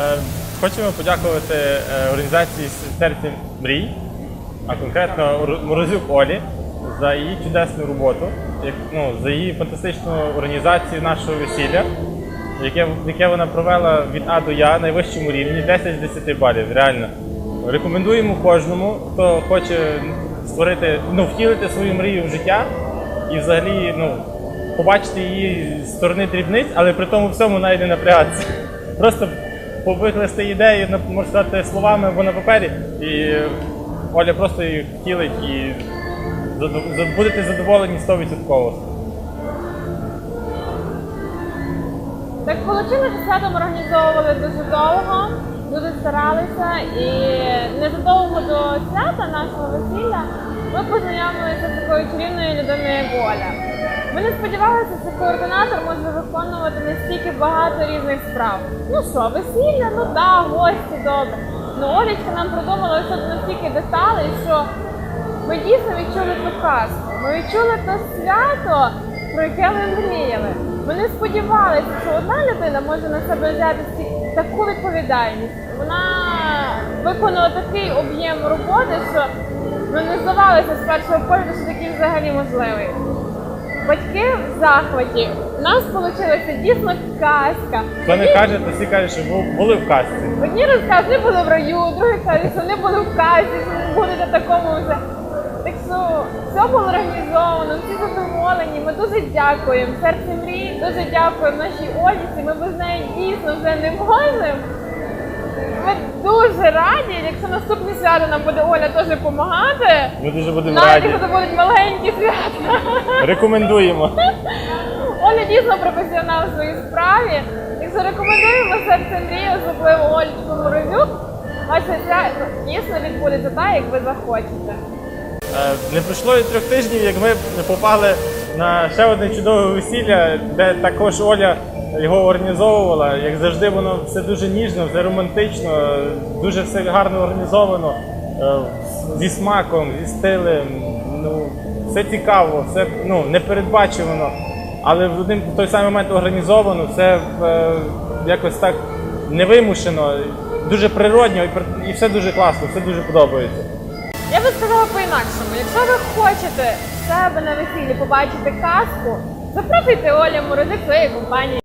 Е, Хочемо подякувати е, організації серце мрій, а конкретно Морозюк Олі за її чудесну роботу, ну, за її фантастичну організацію нашого весілля, яке, яке вона провела від А до Я на найвищому рівні 10 з 10 балів. Реально. Рекомендуємо кожному, хто хоче створити, ну, втілити свою мрію в життя і взагалі ну, побачити її з сторони дрібниць, але при тому всьому навіть не напрягатися. Просто викласти ідею, на- можна сказати, словами або на папері, і Оля просто їх втілить і будете задоволені 100%. Так вийшло, що свято ми організовували дуже довго, дуже старалися, і незадовго до свята нашого весілля ми познайомилися з такою чарівною людиною, як Оля. Ми не сподівалися, що координатор може виконувати настільки багато різних справ. Ну що, весілля, ну да, гості, добре. Ну Олечка нам придумала все настільки деталей, що ми дійсно відчули ту казку. Ми відчули те свято, про яке ми мріяли. Ми не сподівалися, що одна людина може на себе взяти таку відповідальність. Вона виконала такий об'єм роботи, що ми не здавалися з першого погляду, що такий взагалі можливий. Батьки в захваті. У нас вийшла дійсно казка. Хто не каже, то всі кажуть, що бу- були в касті. Одні розказують, вони були в раю, другі кажуть, що вони були в казі, що будуть на такому вже. Так що все було організовано, всі задоволені. Ми дуже дякуємо. Серце мрії, дуже дякуємо нашій Оліці. Ми без неї дійсно вже не можемо. Ми дуже раді, якщо наступне свято нам буде Оля теж допомагати. Ми дуже будемо Навіть раді. якщо це будуть маленькі свята. Рекомендуємо. Оля дійсно професіонал в своїй справі. Якщо рекомендуємо серце мрії, особливо Олечку Морозюк, ваше свято дійсно відбудеться так, як ви захочете. Е, Не пройшло і трьох тижнів, як ми попали на ще одне чудове весілля, де також Оля його організовувала. Як завжди, воно все дуже ніжно, все романтично, дуже все гарно організовано, е, зі смаком, зі стилем. Ну, все цікаво, все ну, непередбачувано, але в один в той самий момент організовано, все е, якось так невимушено, дуже природньо і, і все дуже класно, все дуже подобається. Я би сказала по-інакшому. Якщо ви хочете себе на весіллі побачити казку, запрошуйте Оля Морозик своєї компанії.